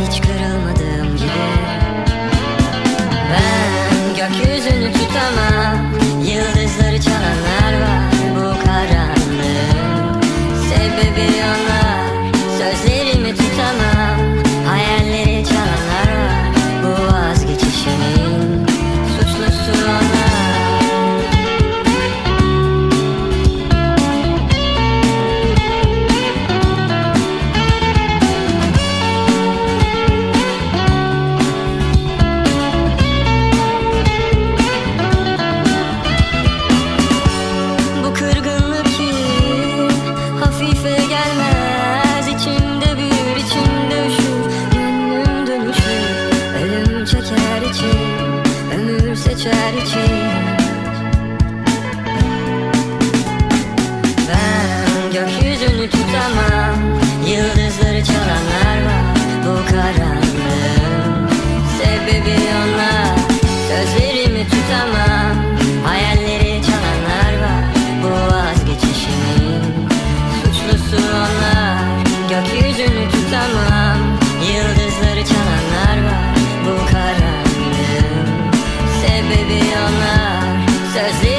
Hiç kırılmadığım gibi attitude вона вся зі.